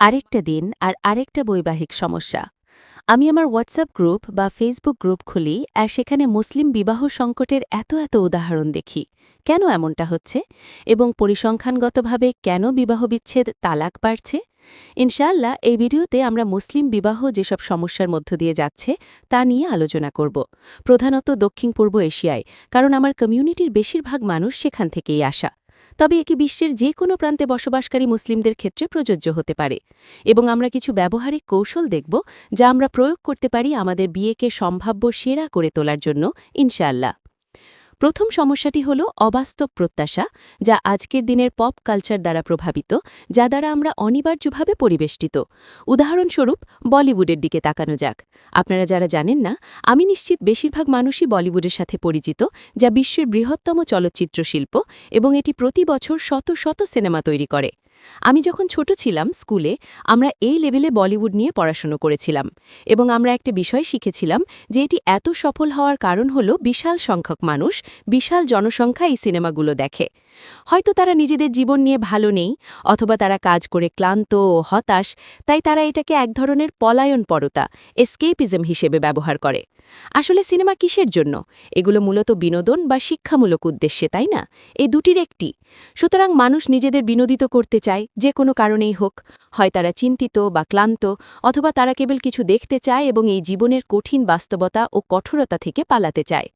আরেকটা দিন আর আরেকটা বৈবাহিক সমস্যা। আমি আমার হোয়াটসঅ্যাপ গ্রুপ বা ফেসবুক গ্রুপ খুলি আর সেখানে মুসলিম বিবাহ সংকটের এত এত উদাহরণ দেখি। কেন এমনটা হচ্ছে? এবং পরিসংখ্যানগতভাবে কেন বিবাহ বিচ্ছেদ তালাক বাড়ছে? ইনশাআল্লাহ, এই ভিডিওতে আমরা মুসলিম বিবাহ যেসব সমস্যার মধ্য দিয়ে যাচ্ছে, তা নিয়ে আলোচনা করব। প্রধানত দক্ষিণ পূর্ব এশিয়ায়, কারণ আমার কমিউনিটির বেশিরভাগ মানুষ সেখান থেকেই আসা। তবে একে বিশ্বের যে কোনো প্রান্তে বসবাসকারী মুসলিমদের ক্ষেত্রে প্রযোজ্য হতে পারে। এবং আমরা কিছু ব্যবহারিক কৌশল দেখব, যা আমরা প্রয়োগ করতে পারি আমাদের বিয়েকে সম্ভাব্য সেরা করে তোলার জন্য, ইনশাআল্লাহ। প্রথম সমস্যাটি হল অবাস্তব প্রত্যাশা, যা আজকের দিনের পপ কালচার দ্বারা প্রভাবিত, যা দ্বারা আমরা অনিবার্যভাবে পরিবেষ্টিত। উদাহরণস্বরূপ, বলিউডের দিকে তাকানো যাক। আপনারা যারা জানেন না, আমি নিশ্চিত বেশিরভাগ মানুষই বলিউডের সাথে পরিচিত, যা বিশ্বের বৃহত্তম চলচ্চিত্র শিল্প এবং এটি প্রতি বছর শত শত সিনেমা তৈরি করে। আমি যখন ছোট ছিলাম স্কুলে, আমরা এই লেভেলে বলিউড নিয়ে পড়াশুনো করেছিলাম এবং আমরা একটা বিষয় শিখেছিলাম যে এটি এত সফল হওয়ার কারণ হল বিশাল সংখ্যক মানুষ, বিশাল জনসংখ্যা এই সিনেমাগুলো দেখে। হয়তো তারা নিজেদের জীবন নিয়ে ভালো নেই, অথবা তারা কাজ করে ক্লান্ত ও হতাশ, তাই তারা এটাকে এক ধরনের পলায়ন পরতা এসকেপিজম হিসেবে ব্যবহার করে। আসলে সিনেমা কিসের জন্য? এগুলো মূলত বিনোদন বা শিক্ষামূলক উদ্দেশ্যে, তাই না? এই দুটির একটি। সুতরাং মানুষ নিজেদের বিনোদিত করতে চায়, যে কোনো কারণেই হোক। হয় তারা চিন্তিত বা ক্লান্ত, অথবা তারা কেবল কিছু দেখতে চায় এবং এই জীবনের কঠিন বাস্তবতা ও কঠোরতা থেকে পালাতে চায়।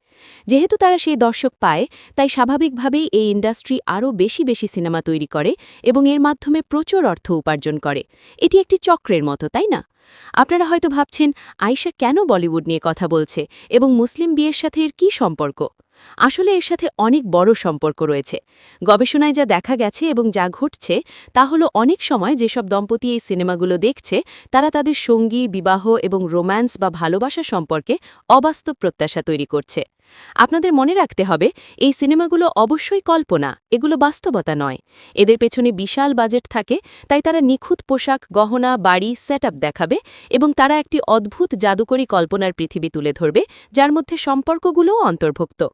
যেহেতু তারা সেই দর্শক পায়, তাই স্বাভাবিকভাবেই এই ইন্ডাস্ট্রি আরও বেশি বেশি সিনেমা তৈরি করে এবং এর মাধ্যমে প্রচুর অর্থ উপার্জন করে। এটি একটি চক্রের মতো, তাই না? আপনারা হয়তো ভাবছেন, আয়শা কেন বলিউড নিয়ে কথা বলছে এবং মুসলিম বিয়ের সাথে এর কী সম্পর্ক? আসলে এর সাথে অনেক বড় সম্পর্ক রয়েছে। গবেষণায় যা দেখা গেছে এবং যা ঘটছে, তা হলো অনেক সময় যেসব দম্পতি এই সিনেমাগুলো দেখছে, তারা তাদের সঙ্গী, বিবাহ এবং রোম্যান্স বা ভালোবাসা সম্পর্কে অবাস্তব প্রত্যাশা তৈরি করছে। আপনাদের মনে রাখতে হবে, এই সিনেমাগুলো অবশ্যই কল্পনা, এগুলো বাস্তবতা নয়। এদের পেছনে বিশাল বাজেট থাকে, তাই তারা নিখুঁত পোশাক, গহনা, বাড়ি সেট দেখাবে এবং তারা একটি অদ্ভুত জাদুকরী কল্পনার পৃথিবী তুলে ধরবে, যার মধ্যে সম্পর্কগুলোও অন্তর্ভুক্ত।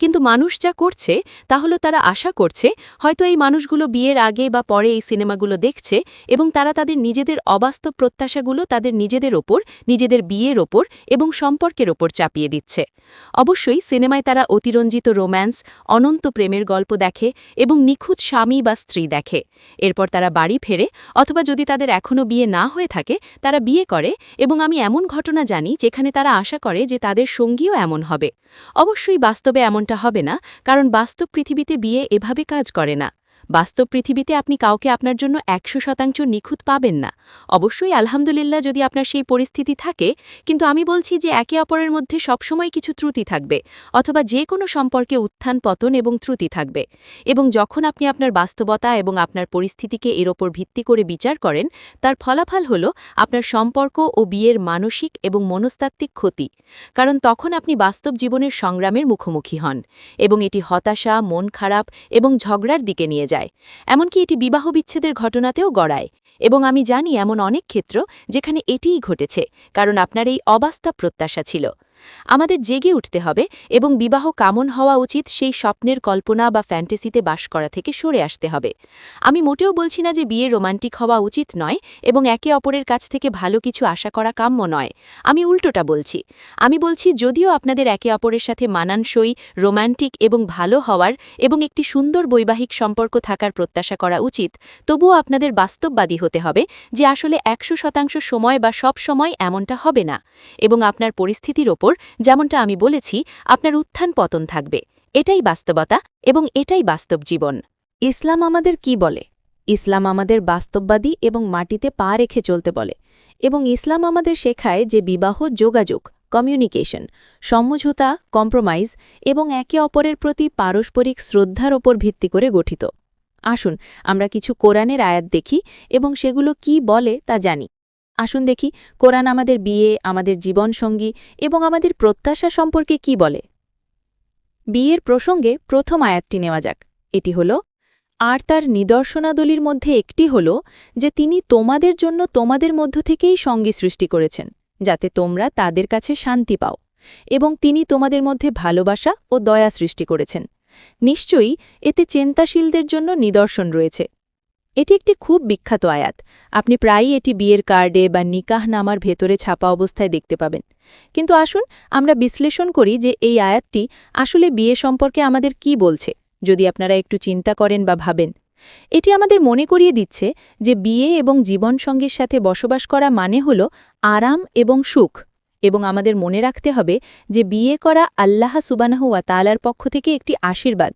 কিন্তু মানুষ যা করছে, তা হলো তারা আশা করছে, হয়তো এই মানুষগুলো বিয়ের আগে বা পরে এই সিনেমাগুলো দেখছে এবং তারা তাদের নিজেদের অবাস্তব প্রত্যাশাগুলো তাদের নিজেদের ওপর, নিজেদের বিয়ের ওপর এবং সম্পর্কের ওপর চাপিয়ে দিচ্ছে। অবশ্যই সিনেমায় তারা অতিরঞ্জিত রোম্যান্স, অনন্ত প্রেমের গল্প দেখে এবং নিখুঁত স্বামী বা স্ত্রী দেখে। এরপর তারা বাড়ি ফেরে অথবা যদি তাদের এখনও বিয়ে না হয়ে থাকে, তারা বিয়ে করে এবং আমি এমন ঘটনা জানি যেখানে তারা আশা করে যে তাদের সঙ্গীও এমন হবে। অবশ্যই বাস্তবে এমনটা হবে না কারণ বাস্তব পৃথিবীতে বিয়ে এভাবে কাজ করে না। বাস্তব পৃথিবীতে আপনি কাউকে আপনার জন্য একশো শতাংশ নিখুঁত পাবেন না। অবশ্যই আলহামদুলিল্লাহ যদি আপনার সেই পরিস্থিতি থাকে, কিন্তু আমি বলছি যে একে অপরের মধ্যে সবসময় কিছু ত্রুটি থাকবে, অথবা যে কোনো সম্পর্কে উত্থান, পতন এবং ত্রুটি থাকবে। এবং যখন আপনি আপনার বাস্তবতা এবং আপনার পরিস্থিতিকে এর ওপর ভিত্তি করে বিচার করেন, তার ফলাফল হল আপনার সম্পর্ক ও বিয়ের মানসিক এবং মনস্তাত্ত্বিক ক্ষতি। কারণ তখন আপনি বাস্তব জীবনের সংগ্রামের মুখোমুখি হন এবং এটি হতাশা, মন খারাপ এবং ঝগড়ার দিকে নিয়ে যায় এমনকি এটি বিবাহ বিচ্ছেদের ঘটনাতেও গড়ায়, এবং আমি জানি এমন অনেক ক্ষেত্র যেখানে এটিই ঘটেছে, কারণ আপনার এই অবাস্তব প্রত্যাশা ছিল। আমাদের জেগে উঠতে হবে এবং বিবাহ কামন হওয়া উচিত সেই স্বপ্নের কল্পনা বা ফ্যান্টাসিতে বাস করা থেকে সরে আসতে হবে। আমি মোটেও বলছি না যে বিয়ে রোমান্টিক হওয়া উচিত নয় এবং একে অপরের কাছ থেকে ভালো কিছু আশা করা কাম্য নয়। আমি উল্টোটা বলছি। আমি বলছি, যদিও আপনাদের একে অপরের সাথে মানানসই, রোমান্টিক এবং ভালো হওয়ার এবং একটি সুন্দর বৈবাহিক সম্পর্ক থাকার প্রত্যাশা করা উচিত, তবুও আপনাদের বাস্তববাদী হতে হবে যে আসলে একশো শতাংশ সময় বা সব সময় এমনটা হবে না এবং আপনার পরিস্থিতির ওপর যেমনটা আমি বলেছি, আপনার উত্থান পতন থাকবে। এটাই বাস্তবতা এবং এটাই বাস্তব জীবন। ইসলাম আমাদের কি বলে? ইসলাম আমাদের বাস্তববাদী এবং মাটিতে পা রেখে চলতে বলে। এবং ইসলাম আমাদের শেখায় যে বিবাহ যোগাযোগ, কমিউনিকেশন, সমঝোতা, কম্প্রোমাইজ এবং একে অপরের প্রতি পারস্পরিক শ্রদ্ধার ওপর ভিত্তি করে গঠিত। আসুন, আমরা কিছু কোরআনের আয়াত দেখি এবং সেগুলো কি বলে তা জানি। আসুন দেখি, কোরআন আমাদের বিয়ে, আমাদের জীবনসঙ্গী এবং আমাদের প্রত্যাশা সম্পর্কে কি বলে? বিয়ের প্রসঙ্গে প্রথম আয়াতটি নেওয়া যাক। এটি হল, আর তার নিদর্শনাদলির মধ্যে একটি হল যে তিনি তোমাদের জন্য তোমাদের মধ্য থেকেই সঙ্গী সৃষ্টি করেছেন, যাতে তোমরা তাদের কাছে শান্তি পাও এবং তিনি তোমাদের মধ্যে ভালোবাসা ও দয়া সৃষ্টি করেছেন। নিশ্চয়ই এতে চিন্তাশীলদের জন্য নিদর্শন রয়েছে। এটি একটি খুব বিখ্যাত আয়াত। আপনি প্রায়ই এটি বিয়ের কার্ডে বা নিকাহ নামার ভেতরে ছাপা অবস্থায় দেখতে পাবেন। কিন্তু আসুন, আমরা বিশ্লেষণ করি যে এই আয়াতটি আসলে বিয়ে সম্পর্কে আমাদের কি বলছে, যদি আপনারা একটু চিন্তা করেন বা ভাবেন। এটি আমাদের মনে করিয়ে দিচ্ছে যে বিয়ে এবং জীবনসঙ্গীর সাথে বসবাস করা মানে হল আরাম এবং সুখ, এবং আমাদের মনে রাখতে হবে যে বিয়ে করা আল্লাহ সুবানাহুয়া তালার পক্ষ থেকে একটি আশীর্বাদ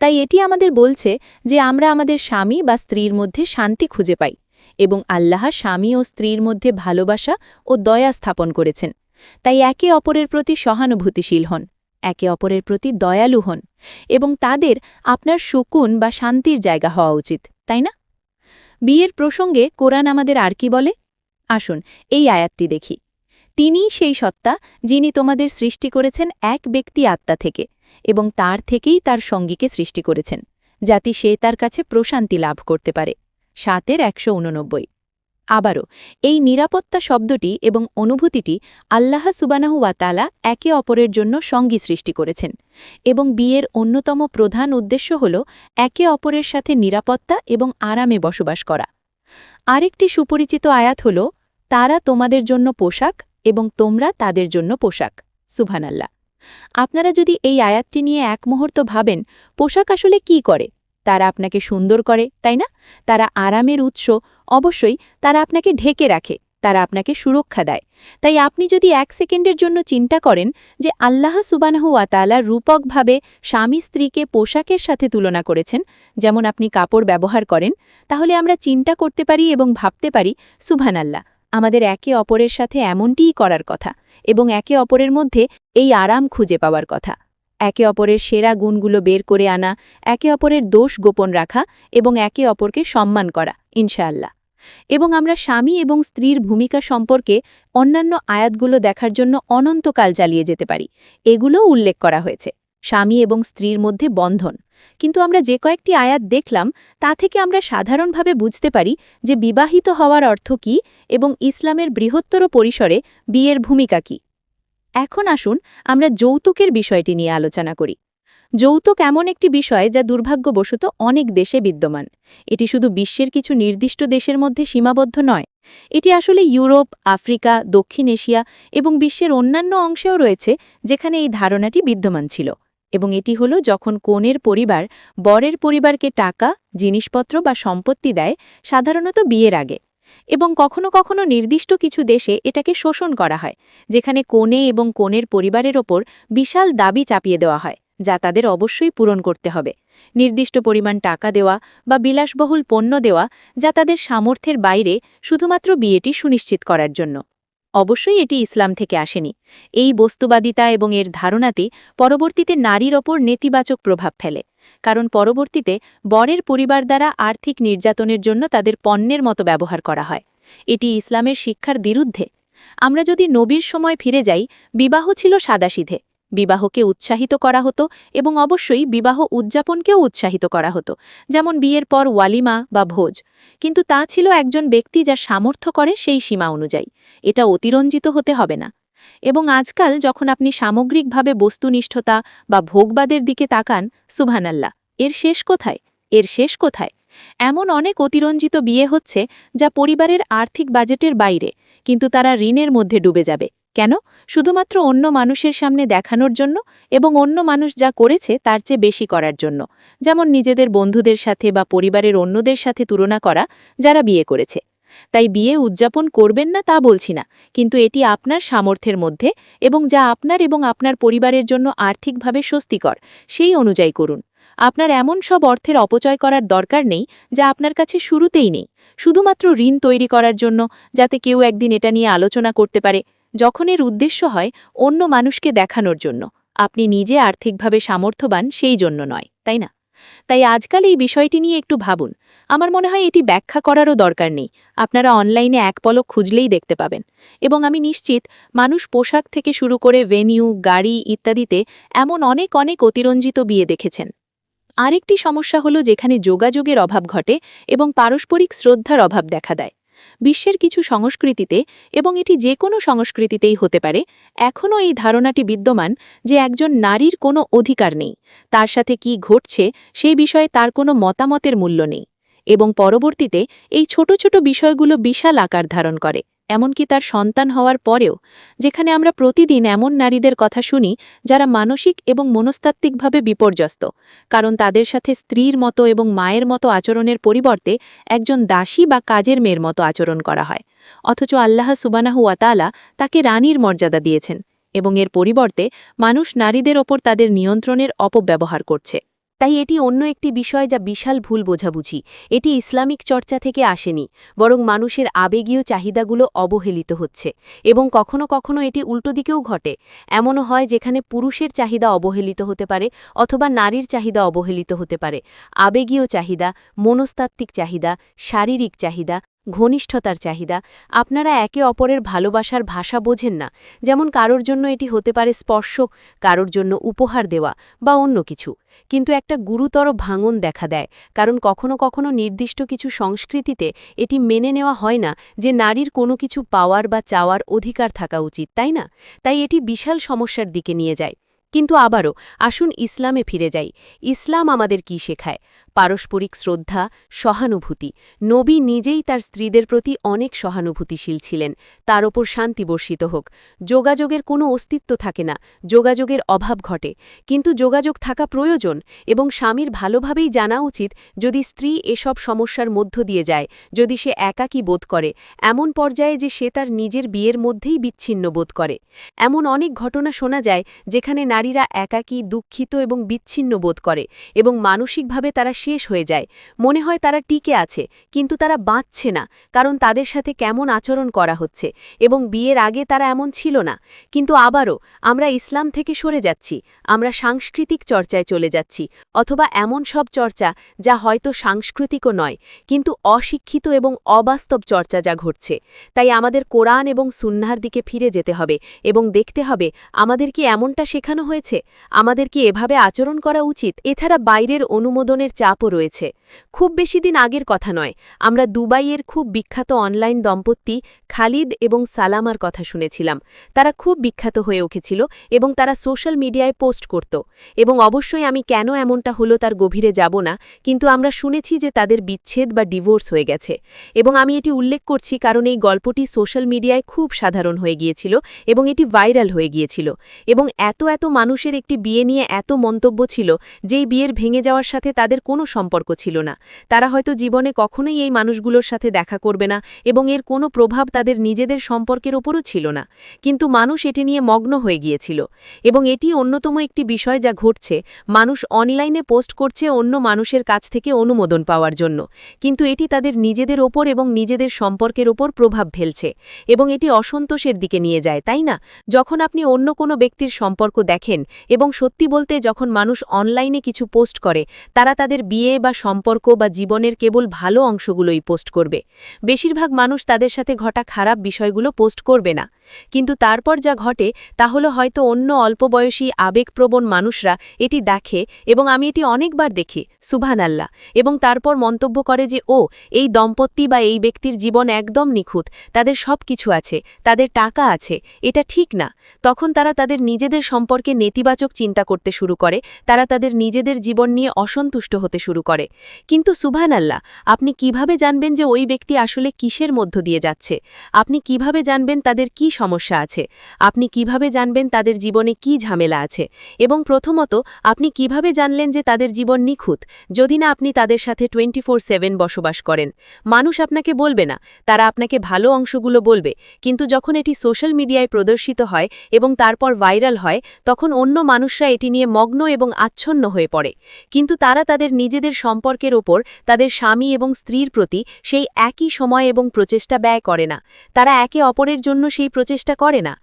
তাই এটি আমাদের বলছে যে আমরা আমাদের স্বামী বা স্ত্রীর মধ্যে শান্তি খুঁজে পাই এবং আল্লাহ স্বামী ও স্ত্রীর মধ্যে ভালোবাসা ও দয়া স্থাপন করেছেন। তাই একে অপরের প্রতি সহানুভূতিশীল হন, একে অপরের প্রতি দয়ালু হন এবং তাদের আপনার শকুন বা শান্তির জায়গা হওয়া উচিত, তাই না? বিয়ের প্রসঙ্গে কোরআন আমাদের আর কি বলে? আসুন এই আয়াতটি দেখি। তিনিই সেই সত্তা যিনি তোমাদের সৃষ্টি করেছেন এক ব্যক্তি আত্মা থেকে। এবং তার থেকেই তার সঙ্গীকে সৃষ্টি করেছেন, যাতে সে তার কাছে প্রশান্তি লাভ করতে পারে। সাতের একশো উননব্বই। আবারও, এই নিরাপত্তা শব্দটি এবং অনুভূতিটি আল্লাহ সুবানাহু ওয়াতালা একে অপরের জন্য সঙ্গী সৃষ্টি করেছেন এবং বিয়ের অন্যতম প্রধান উদ্দেশ্য হল একে অপরের সাথে নিরাপত্তা এবং আরামে বসবাস করা। আরেকটি সুপরিচিত আয়াত হল, তারা তোমাদের জন্য পোশাক এবং তোমরা তাদের জন্য পোশাক। সুভানাল্লাহ আপনারা যদি এই আয়াতটি নিয়ে এক মুহূর্ত ভাবেন, পোশাক আসলে কি করে? তারা আপনাকে সুন্দর করে, তাই না? তারা আরামের উৎস, অবশ্যই তারা আপনাকে ঢেকে রাখে, তারা আপনাকে সুরক্ষা দেয়। তাই আপনি যদি এক সেকেন্ডের জন্য চিন্তা করেন যে আল্লাহ সুবানাহু আতালা রূপকভাবে স্বামী স্ত্রীকে পোশাকের সাথে তুলনা করেছেন, যেমন আপনি কাপড় ব্যবহার করেন, তাহলে আমরা চিন্তা করতে পারি এবং ভাবতে পারি সুভান আল্লাহ আমাদের একে অপরের সাথে এমনটিই করার কথা। এবং একে অপরের মধ্যে এই আরাম খুঁজে পাওয়ার কথা। একে অপরের সেরা গুণগুলো বের করে আনা, একে অপরের দোষ গোপন রাখা এবং একে অপরকে সম্মান করা, ইনশাআল্লাহ। এবং আমরা স্বামী এবং স্ত্রীর ভূমিকা সম্পর্কে অন্যান্য আয়াতগুলো দেখার জন্য অনন্তকাল চালিয়ে যেতে পারি। এগুলো উল্লেখ করা হয়েছে। স্বামী এবং স্ত্রীর মধ্যে বন্ধন। কিন্তু আমরা যে কয়েকটি আয়াত দেখলাম, তা থেকে আমরা সাধারণভাবে বুঝতে পারি যে বিবাহিত হওয়ার অর্থ কী এবং ইসলামের বৃহত্তর পরিসরে বিয়ের ভূমিকা কী। এখন আসুন আমরা যৌতুকের বিষয়টি নিয়ে আলোচনা করি। যৌতুক এমন একটি বিষয় যা দুর্ভাগ্যবশত অনেক দেশে বিদ্যমান। এটি শুধু বিশ্বের কিছু নির্দিষ্ট দেশের মধ্যে সীমাবদ্ধ নয়। এটি আসলে ইউরোপ, আফ্রিকা, দক্ষিণ এশিয়া এবং বিশ্বের অন্যান্য অংশেও রয়েছে যেখানে এই ধারণাটি বিদ্যমান ছিল। এবং এটি হলো যখন কনের পরিবার বরের পরিবারকে টাকা, জিনিসপত্র বা সম্পত্তি দেয়, সাধারণত বিয়ের আগে। এবং কখনো কখনো নির্দিষ্ট কিছু দেশে এটাকে শোষণ করা হয়, যেখানে কোণে এবং কোণের পরিবারের ওপর বিশাল দাবি চাপিয়ে দেওয়া হয়, যা তাদের অবশ্যই পূরণ করতে হবে। নির্দিষ্ট পরিমাণ টাকা দেওয়া বা বিলাসবহুল পণ্য দেওয়া, যা তাদের সামর্থ্যের বাইরে শুধুমাত্র বিয়েটি সুনিশ্চিত করার জন্য। অবশ্যই এটি ইসলাম থেকে আসেনি। এই বস্তুবাদিতা এবং এর ধারণাতে পরবর্তীতে নারীর ওপর নেতিবাচক প্রভাব ফেলে। কারণ পরবর্তীতে বরের পরিবার দ্বারা আর্থিক নির্যাতনের জন্য তাদের পণ্যের মতো ব্যবহার করা হয়। এটি ইসলামের শিক্ষার বিরুদ্ধে। আমরা যদি নবীর সময় ফিরে যাই, বিবাহ ছিল সাদাসিধে। বিবাহকে উৎসাহিত করা হতো এবং অবশ্যই বিবাহ উদযাপনকেও উৎসাহিত করা হতো, যেমন বিয়ের পর ওয়ালিমা বা ভোজ। কিন্তু তা ছিল একজন ব্যক্তি যা সামর্থ্য করে সেই সীমা অনুযায়ী। এটা অতিরঞ্জিত হতে হবে না। এবং আজকাল যখন আপনি সামগ্রিকভাবে বস্তুনিষ্ঠতা বা ভোগবাদের দিকে তাকান, সুবহানাল্লাহ, এর শেষ কোথায়? এর শেষ কোথায়? এমন অনেক অতিরঞ্জিত বিয়ে হচ্ছে যা পরিবারের আর্থিক বাজেটের বাইরে, কিন্তু তারা ঋণের মধ্যে ডুবে যাবে। কেন? শুধুমাত্র অন্য মানুষের সামনে দেখানোর জন্য এবং অন্য মানুষ যা করেছে তার চেয়ে বেশি করার জন্য। যেমন নিজেদের বন্ধুদের সাথে বা পরিবারের অন্যদের সাথে তুলনা করা যারা বিয়ে করেছে। তাই বিয়ে উদযাপন করবেন না তা বলছি না, কিন্তু এটি আপনার সামর্থ্যের মধ্যে এবং যা আপনার এবং আপনার পরিবারের জন্য আর্থিকভাবে স্বস্তিকর, সেই অনুযায়ী করুন। আপনার এমন সব অর্থের অপচয় করার দরকার নেই যা আপনার কাছে শুরুতেই নেই। শুধুমাত্র ঋণ তৈরি করার জন্য, যাতে কেউ একদিন এটা নিয়ে আলোচনা করতে পারে যখন এর উদ্দেশ্য হয় অন্য মানুষকে দেখানোর জন্য। আপনি নিজে আর্থিকভাবে সামর্থ্যবান সেই জন্য নয়, তাই না? তাই আজকাল এই বিষয়টি নিয়ে একটু ভাবুন। আমার মনে হয় এটি ব্যাখ্যা করারও দরকার নেই। আপনারা অনলাইনে এক পলক খুঁজলেই দেখতে পাবেন। এবং আমি নিশ্চিত, মানুষ পোশাক থেকে শুরু করে ভেনিউ, গাড়ি ইত্যাদিতে এমন অনেক অনেক অতিরঞ্জিত বিয়ে দেখেছেন। আরেকটি সমস্যা হলো যেখানে যোগাযোগের অভাব ঘটে এবং পারস্পরিক শ্রদ্ধার অভাব দেখা দেয়। বিশ্বের কিছু সংস্কৃতিতে এবং এটি যে কোনো সংস্কৃতিতেই হতে পারে, এখনও এই ধারণাটি বিদ্যমান যে একজন নারীর কোনো অধিকার নেই, তার সাথে কি ঘটছে সেই বিষয়ে তার কোনো মতামতের মূল্য নেই এবং পরবর্তীতে এই ছোট ছোট বিষয়গুলো বিশাল আকার ধারণ করে। এমনকি তার সন্তান হওয়ার পরেও, যেখানে আমরা প্রতিদিন এমন নারীদের কথা শুনি যারা মানসিক এবং মনস্তাত্ত্বিকভাবে বিপর্যস্ত, কারণ তাদের সাথে স্ত্রীর মতো এবং মায়ের মতো আচরণের পরিবর্তে একজন দাসী বা কাজের মেয়ের মতো আচরণ করা হয়। অথচ আল্লাহ সুবানাহু ওয়াতালা তাকে রানীর মর্যাদা দিয়েছেন এবং এর পরিবর্তে মানুষ নারীদের ওপর তাদের নিয়ন্ত্রণের অপব্যবহার করছে। তাই এটি অন্য একটি বিষয় যা বিশাল ভুল বোঝাবুঝি। এটি ইসলামিক চর্চা থেকে আসেনি, বরং মানুষের আবেগীয় চাহিদাগুলো অবহেলিত হচ্ছে, এবং কখনো কখনো এটি উল্টো দিকেও ঘটে। এমনও হয় যেখানে পুরুষের চাহিদা অবহেলিত হতে পারে অথবা নারীর চাহিদা অবহেলিত হতে পারে। আবেগীয় চাহিদা, মনস্তাত্ত্বিক চাহিদা, শারীরিক চাহিদা ঘনিষ্ঠতার চাহিদা। আপনারা একে অপরের ভালোবাসার ভাষা বোঝেন না। যেমন কারোর জন্য এটি হতে পারে স্পর্শ কারোর জন্য উপহার দেওয়া বা অন্য কিছু। কিন্তু একটা গুরুতর ভাঙন দেখা দেয়, কারণ কখনো কখনো নির্দিষ্ট কিছু সংস্কৃতিতে এটি মেনে নেওয়া হয় না যে নারীর কোনো কিছু পাওয়ার বা চাওয়ার অধিকার থাকা উচিত, তাই না? তাই এটি বিশাল সমস্যার দিকে নিয়ে যায়। কিন্তু আবারও, আসুন ইসলামে ফিরে যাই। ইসলাম আমাদের কি শেখায়? পারস্পরিক শ্রদ্ধা, সহানুভূতি। নবী নিজেই তার স্ত্রীদের প্রতি অনেক সহানুভূতিশীল ছিলেন। তার ওপর শান্তি বর্ষিত হোক। যোগাযোগের কোনো অস্তিত্ব থাকে না। যোগাযোগের অভাব ঘটে। কিন্তু যোগাযোগ থাকা প্রয়োজন এবং স্বামীর ভালোভাবেই জানা উচিত যদি স্ত্রী এসব সমস্যার মধ্য দিয়ে যায়, যদি সে একাকী বোধ করে। এমন পর্যায়ে যে সে তার নিজের বিয়ের মধ্যেই বিচ্ছিন্ন বোধ করে। এমন অনেক ঘটনা শোনা যায় যেখানে নারীরা একাকী, দুঃখিত এবং বিচ্ছিন্ন বোধ করে এবং মানসিকভাবে তারা শেষ হয়ে যায়। মনে হয় তারা টিকে আছে, কিন্তু তারা বাঁচছে না, কারণ তাদের সাথে কেমন আচরণ করা হচ্ছে এবং বিয়ের আগে তারা এমন ছিল না। কিন্তু আবারও, আমরা ইসলাম থেকে সরে যাচ্ছি, আমরা সাংস্কৃতিক চর্চায় চলে যাচ্ছি, অথবা এমন সব চর্চা যা হয়তো সাংস্কৃতিকও নয়, কিন্তু অশিক্ষিত এবং অবাস্তব চর্চা যা ঘটছে। তাই আমাদের কোরআন এবং সুন্নার দিকে ফিরে যেতে হবে এবং দেখতে হবে, আমাদের কি এমনটা শেখানো হয়েছে। আমাদের কি এভাবে আচরণ করা উচিত। এছাড়া বাইরের অনুমোদনের চাপও রয়েছে। খুব বেশি দিন আগের কথা নয়, আমরা দুবাইয়ের খুব বিখ্যাত অনলাইন দম্পতি খালিদ এবং সালামার কথা শুনেছিলাম। তারা খুব বিখ্যাত হয়ে উঠেছিল এবং তারা সোশ্যাল মিডিয়ায় পোস্ট করত। এবং অবশ্যই আমি কেন এমনটা হলো তার গভীরে যাব না, কিন্তু আমরা শুনেছি যে তাদের বিচ্ছেদ বা ডিভোর্স হয়ে গেছে। এবং আমি এটি উল্লেখ করছি কারণ এই গল্পটি সোশ্যাল মিডিয়ায় খুব সাধারণ হয়ে গিয়েছিল এবং এটি ভাইরাল হয়ে গিয়েছিল। এবং এত এত মানুষের একটি বিয়ে নিয়ে এত মন্তব্য ছিল, যেই বিয়ের ভেঙে যাওয়ার সাথে তাদের কোনো সম্পর্ক ছিল না। তারা হয়তো জীবনে কখনোই এই মানুষগুলোর সাথে দেখা করবে না এবং এর কোনো প্রভাব তাদের নিজেদের সম্পর্কের ওপরও ছিল না। কিন্তু মানুষ এটি নিয়ে মগ্ন হয়ে গিয়েছিল এবং এটি অন্যতম একটি বিষয় যা ঘটছে। মানুষ অনলাইনে পোস্ট করছে অন্য মানুষের কাছ থেকে অনুমোদন পাওয়ার জন্য। কিন্তু এটি তাদের নিজেদের ওপর এবং নিজেদের সম্পর্কের ওপর প্রভাব ফেলছে এবং এটি অসন্তোষের দিকে নিয়ে যায়, তাই না? যখন আপনি অন্য কোনো ব্যক্তির সম্পর্ক দেখেন এবং সত্যি বলতে যখন মানুষ অনলাইনে কিছু পোস্ট করে, তারা তাদের বিয়ে বা সম্পর্ক বা জীবনের কেবল ভালো অংশগুলোই পোস্ট করবে। বেশিরভাগ মানুষ তাদের সাথে ঘটা খারাপ বিষয়গুলো পোস্ট করবে না। কিন্তু তারপর যা ঘটে, তা হলো হয়তো অন্য অল্পবয়সী আবেগপ্রবণ মানুষরা এটি দেখে এবং আমি এটি অনেকবার দেখি সুভান আল্লাহ এবং তারপর মন্তব্য করে যে ও এই দম্পতি বা এই ব্যক্তির জীবন একদম নিখুঁত, তাদের সব কিছু আছে, তাদের টাকা আছে, এটা ঠিক না। তখন তারা তাদের নিজেদের সম্পর্কে নেতিবাচক চিন্তা করতে শুরু করে, তারা তাদের নিজেদের জীবন নিয়ে অসন্তুষ্ট হতে শুরু করে। কিন্তু সুভান আল্লাহ আপনি কীভাবে জানবেন যে ওই ব্যক্তি আসলে কিসের মধ্য দিয়ে যাচ্ছে? আপনি কীভাবে জানবেন তাদের কি সমস্যা আছে। আপনি কীভাবে জানবেন তাদের জীবনে কি ঝামেলা আছে? এবং প্রথমত, আপনি কীভাবে জানলেন যে তাদের জীবন নিখুঁত? যদি না, আপনি তাদের সাথে টোয়েন্টি ফোর সেভেন বসবাস করেন। মানুষ আপনাকে বলবে না, তারা আপনাকে ভালো অংশগুলো বলবে। কিন্তু যখন এটি সোশ্যাল মিডিয়ায় প্রদর্শিত হয় এবং তারপর ভাইরাল হয়, তখন অন্য মানুষরা এটি নিয়ে মগ্ন এবং আচ্ছন্ন হয়ে পড়ে। কিন্তু তারা তাদের নিজেদের সম্পর্কের ওপর, তাদের স্বামী এবং স্ত্রীর প্রতি সেই একই সময় এবং প্রচেষ্টা ব্যয় করে না। তারা একে অপরের জন্য সেই চেষ্টা করে না।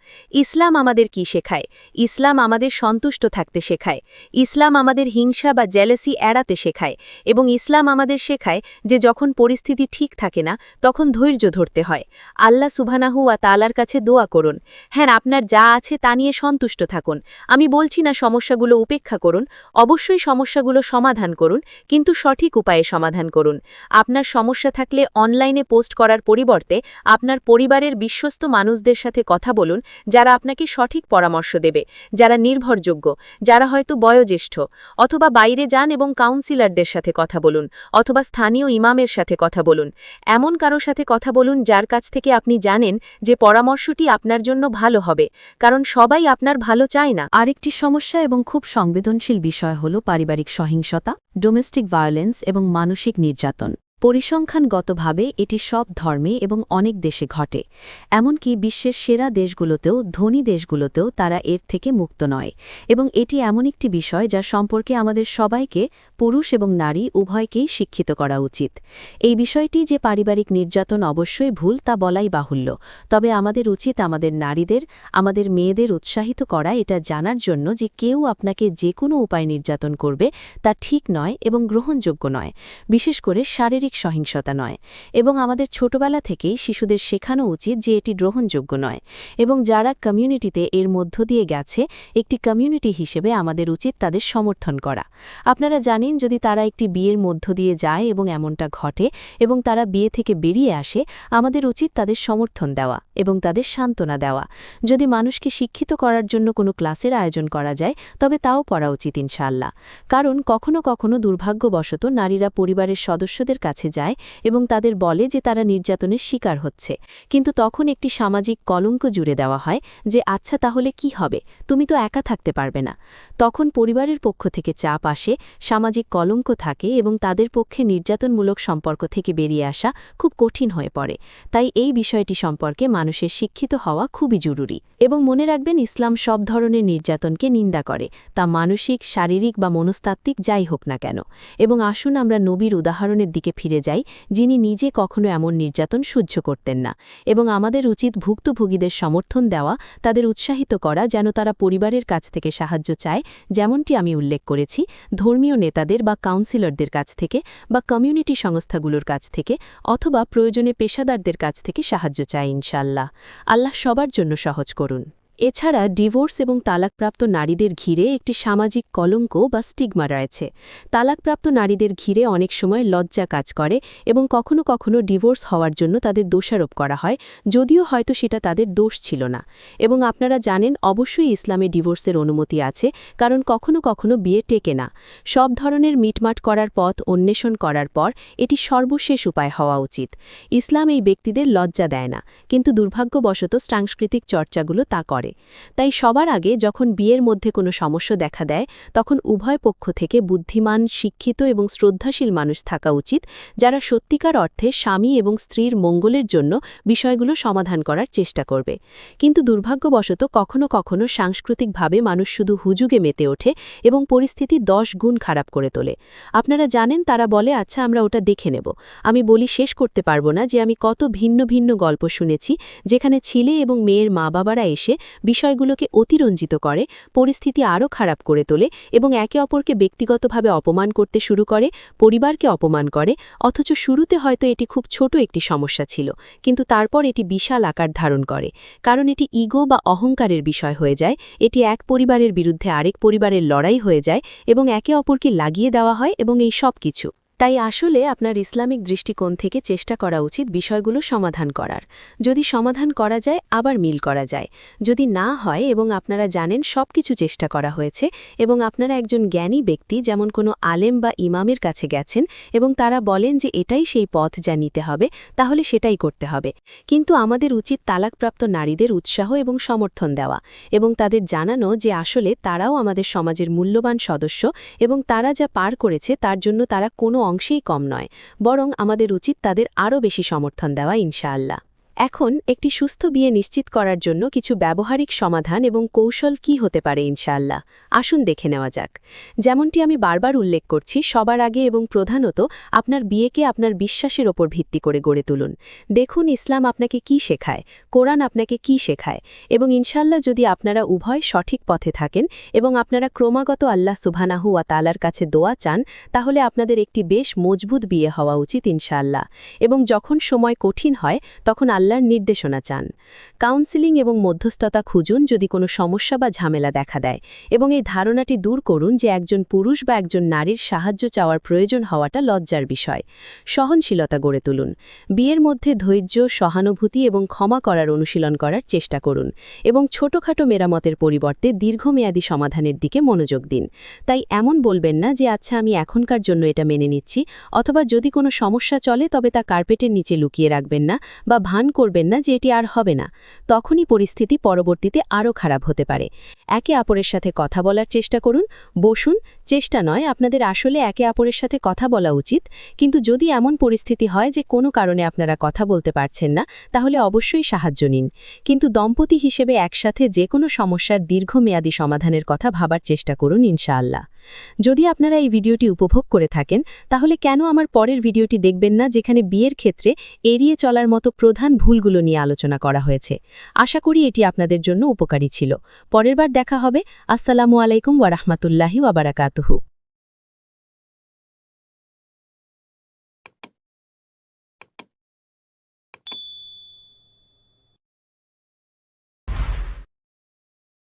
ইসলাম আমাদের কি শেখায়? ইসলাম আমাদের সন্তুষ্ট থাকতে শেখায়। ইসলাম আমাদের হিংসা বা জেলেসি এড়াতে শেখায়। এবং ইসলাম আমাদের শেখায় যে যখন পরিস্থিতি ঠিক থাকে না, তখন ধৈর্য ধরতে হয়। আল্লাহ সুবহানাহু ওয়া তালার কাছে দোয়া করুন। হ্যাঁ আপনার যা আছে তা নিয়ে সন্তুষ্ট থাকুন। আমি বলছি না সমস্যাগুলো উপেক্ষা করুন। অবশ্যই সমস্যাগুলো সমাধান করুন, কিন্তু সঠিক উপায়ে সমাধান করুন। আপনার সমস্যা থাকলে অনলাইনে পোস্ট করার পরিবর্তে আপনার পরিবারের বিশ্বস্ত মানুষদের কথা বলুন, যারা আপনাকে সঠিক পরামর্শ দেবে, যারা নির্ভরযোগ্য, যারা হয়তো বয়োজ্যেষ্ঠ, অথবা বাইরে যান এবং কাউন্সিলরদের সাথে কথা বলুন, অথবা স্থানীয় ইমামের সাথে কথা বলুন। এমন কারও সাথে কথা বলুন যার কাছ থেকে আপনি জানেন যে পরামর্শটি আপনার জন্য ভালো হবে, কারণ সবাই আপনার ভালো চায় না। আরেকটি সমস্যা এবং খুব সংবেদনশীল বিষয় হল পারিবারিক সহিংসতা ডোমেস্টিক ভায়োলেন্স এবং মানসিক নির্যাতন। পরিসংখ্যানগতভাবে এটি সব ধর্মে এবং অনেক দেশে ঘটে, এমনকি বিশ্বের সেরা দেশগুলোতেও, ধনী দেশগুলোতেও তারা এর থেকে মুক্ত নয়, এবং এটি এমন একটি বিষয় যা সম্পর্কে আমাদের সবাইকে, পুরুষ এবং নারী, উভয়কেই শিক্ষিত করা উচিত। এই বিষয়টি যে পারিবারিক নির্যাতন অবশ্যই ভুল তা বলাই বাহুল্য, তবে আমাদের উচিত আমাদের নারীদের, আমাদের মেয়েদের উৎসাহিত করা এটা জানার জন্য যে কেউ আপনাকে যে কোনো উপায় নির্যাতন করবে তা ঠিক নয় এবং গ্রহণযোগ্য নয়, বিশেষ করে শারীরিক শারীরিক সহিংসতা নয় এবং আমাদের ছোটবেলা থেকেই শিশুদের শেখানো উচিত যে এটি গ্রহণযোগ্য নয় এবং যারা কমিউনিটিতে এর মধ্য দিয়ে গেছে, একটি কমিউনিটি হিসেবে আমাদের উচিত তাদের সমর্থন করা। আপনারা জানেন, যদি তারা একটি বিয়ের মধ্য দিয়ে যায় এবং এমনটা ঘটে এবং তারা বিয়ে থেকে বেরিয়ে আসে, আমাদের উচিত তাদের সমর্থন দেওয়া এবং তাদের সান্ত্বনা দেওয়া। যদি মানুষকে শিক্ষিত করার জন্য কোনো ক্লাসের আয়োজন করা যায়, তবে তাও পড়া উচিত ইনশাল্লাহ কারণ কখনো কখনো দুর্ভাগ্যবশত নারীরা পরিবারের সদস্যদের কাছে কাছে যায় এবং তাদের বলে যে তারা নির্যাতনের শিকার হচ্ছে। কিন্তু তখন একটি সামাজিক কলঙ্ক জুড়ে দেওয়া হয় যে আচ্ছা তাহলে কি হবে? তুমি তো একা থাকতে পারবে না। তখন পরিবারের পক্ষ থেকে চাপ আসে, সামাজিক কলঙ্ক থাকে এবং তাদের পক্ষে নির্যাতনমূলক সম্পর্ক থেকে বেরিয়ে আসা খুব কঠিন হয়ে পড়ে। তাই এই বিষয়টি সম্পর্কে মানুষের শিক্ষিত হওয়া খুবই জরুরি এবং মনে রাখবেন, ইসলাম সব ধরনের নির্যাতনকে নিন্দা করে, তা মানসিক, শারীরিক বা মনস্তাত্ত্বিক যাই হোক না কেন। এবং আসুন আমরা নবীর উদাহরণের দিকে ফিরে যাই, যিনি নিজে কখনো এমন নির্যাতন সহ্য করতেন না এবং আমাদের উচিত ভুক্তভোগীদের সমর্থন দেওয়া, তাদের উৎসাহিত করা যেন তারা পরিবারের কাছ থেকে সাহায্য চায়, যেমনটি আমি উল্লেখ করেছি, ধর্মীয় নেতাদের বা কাউন্সিলরদের কাছ থেকে বা কমিউনিটি সংস্থাগুলোর কাছ থেকে অথবা প্রয়োজনে পেশাদারদের কাছ থেকে সাহায্য চায় ইনশাল্লাহ আল্লাহ সবার জন্য সহজ করুন। এছাড়া ডিভোর্স এবং তালাকপ্রাপ্ত নারীদের ঘিরে একটি সামাজিক কলঙ্ক বা স্টিগমা রয়েছে। তালাকপ্রাপ্ত নারীদের ঘিরে অনেক সময় লজ্জা কাজ করে এবং কখনো কখনো ডিভোর্স হওয়ার জন্য তাদের দোষারোপ করা হয়, যদিও হয়তো সেটা তাদের দোষ ছিল না। এবং আপনারা জানেন, অবশ্যই ইসলামে ডিভোর্সের অনুমতি আছে, কারণ কখনো কখনো বিয়ে টেকে না। সব ধরনের মিটমাট করার পথ অন্বেষণ করার পর এটি সর্বশেষ উপায় হওয়া উচিত। ইসলাম এই ব্যক্তিদের লজ্জা দেয় না, কিন্তু দুর্ভাগ্যবশত সাংস্কৃতিক চর্চাগুলো তা করে। পারে তাই সবার আগে যখন বিয়ের মধ্যে কোনো সমস্যা দেখা দেয়, তখন উভয় পক্ষ থেকে বুদ্ধিমান, শিক্ষিত এবং শ্রদ্ধাশীল মানুষ থাকা উচিত, যারা সত্যিকার অর্থে স্বামী এবং স্ত্রীর মঙ্গলের জন্য বিষয়গুলো সমাধান করার চেষ্টা করবে। কিন্তু দুর্ভাগ্যবশত কখনো কখনো সাংস্কৃতিকভাবে মানুষ শুধু হুজুগে মেতে ওঠে এবং পরিস্থিতি দশ গুণ খারাপ করে তোলে। আপনারা জানেন, তারা বলে আচ্ছা আমরা ওটা দেখে নেব। আমি বলি, শেষ করতে পারব না যে আমি কত ভিন্ন ভিন্ন গল্প শুনেছি, যেখানে ছেলে এবং মেয়ের মা বাবারা এসে বিষয়গুলোকে অতিরঞ্জিত করে, পরিস্থিতি আরও খারাপ করে তোলে এবং একে অপরকে ব্যক্তিগতভাবে অপমান করতে শুরু করে, পরিবারকে অপমান করে, অথচ শুরুতে হয়তো এটি খুব ছোট একটি সমস্যা ছিল, কিন্তু তারপর এটি বিশাল আকার ধারণ করে। কারণ এটি ইগো বা অহংকারের বিষয় হয়ে যায়, এটি এক পরিবারের বিরুদ্ধে আরেক পরিবারের লড়াই হয়ে যায় এবং একে অপরকে লাগিয়ে দেওয়া হয় এবং এই সব কিছু তাই আসলে আপনার ইসলামিক দৃষ্টিকোণ থেকে চেষ্টা করা উচিত বিষয়গুলো সমাধান করার। যদি সমাধান করা যায়, আবার মিল করা যায়। যদি না হয় এবং আপনারা জানেন সব কিছু চেষ্টা করা হয়েছে এবং আপনারা একজন জ্ঞানী ব্যক্তি, যেমন কোনো আলেম বা ইমামের কাছে গেছেন এবং তারা বলেন যে এটাই সেই পথ যা নিতে হবে, তাহলে সেটাই করতে হবে। কিন্তু আমাদের উচিত তালাকপ্রাপ্ত নারীদের উৎসাহ এবং সমর্থন দেওয়া এবং তাদের জানানো যে আসলে তারাও আমাদের সমাজের মূল্যবান সদস্য এবং তারা যা পার করেছে, তার জন্য তারা কোনো অংশেই কম নয় বরং আমাদের উচিত তাদের আরও বেশি সমর্থন দেওয়া ইনশাআল্লাহ। এখন একটি সুস্থ বিয়ে নিশ্চিত করার জন্য কিছু ব্যবহারিক সমাধান এবং কৌশল কি হতে পারে ইনশাআল্লাহ? আসুন দেখে নেওয়া যাক। যেমনটি আমি বারবার উল্লেখ করছি, সবার আগে এবং প্রধানত আপনার বিয়েকে আপনার বিশ্বাসের ওপর ভিত্তি করে গড়ে তুলুন। দেখুন ইসলাম আপনাকে কি শেখায়, কোরআন আপনাকে কি শেখায় এবং ইনশাআল্লাহ যদি আপনারা উভয় সঠিক পথে থাকেন এবং আপনারা ক্রমাগত আল্লাহ সুবহানাহু ওয়া তালার কাছে দোয়া চান, তাহলে আপনাদের একটি বেশ মজবুত বিয়ে হওয়া উচিত ইনশাআল্লাহ। এবং যখন সময় কঠিন হয়, তখন আল্লাহর নির্দেশনা চান। কাউন্সিলিং এবং মধ্যস্থতা খুঁজুন যদি কোনো সমস্যা বা ঝামেলা দেখা দেয় এবং এই ধারণাটি দূর করুন যে একজন পুরুষ বা একজন নারীর সাহায্য চাওয়ার প্রয়োজন হওয়াটা লজ্জার বিষয়। সহনশীলতা গড়ে তুলুন। বিয়ের মধ্যে ধৈর্য, সহানুভূতি এবং ক্ষমা করার অনুশীলন করার চেষ্টা করুন এবং ছোটখাটো মেরামতের পরিবর্তে দীর্ঘমেয়াদী সমাধানের দিকে মনোযোগ দিন। তাই এমন বলবেন না যে আচ্ছা আমি এখনকার জন্য এটা মেনে নিচ্ছি অথবা, যদি কোনো সমস্যা চলে, তবে তা কার্পেটের নিচে লুকিয়ে রাখবেন না বা ভান করবেন না যে এটি আর হবে না। তখনই পরিস্থিতি পরবর্তীতে আরও খারাপ হতে পারে। একে অপরের সাথে কথা বলার চেষ্টা করুন। বসুন। চেষ্টা নয়, আপনাদের আসলে একে অপরের সাথে কথা বলা উচিত। কিন্তু যদি এমন পরিস্থিতি হয় যে কোনো কারণে আপনারা কথা বলতে পারছেন না, তাহলে অবশ্যই সাহায্য নিন। কিন্তু দম্পতি হিসেবে একসাথে যে কোনো সমস্যার দীর্ঘমেয়াদী সমাধানের কথা ভাবার চেষ্টা করুন ইনশাআল্লাহ। যদি আপনারা এই ভিডিওটি উপভোগ করে থাকেন, তাহলে কেন আমার পরের ভিডিওটি দেখবেন না, যেখানে বিয়ের ক্ষেত্রে এড়িয়ে চলার মতো প্রধান ভুলগুলো নিয়ে আলোচনা করা হয়েছে। আশা করি এটি আপনাদের জন্য উপকারী ছিল। পরের বার দেখা হবে। আসসালামু আলাইকুম ওয়ারাহমাতুল্লাহি ওয়াবারাকাতুহু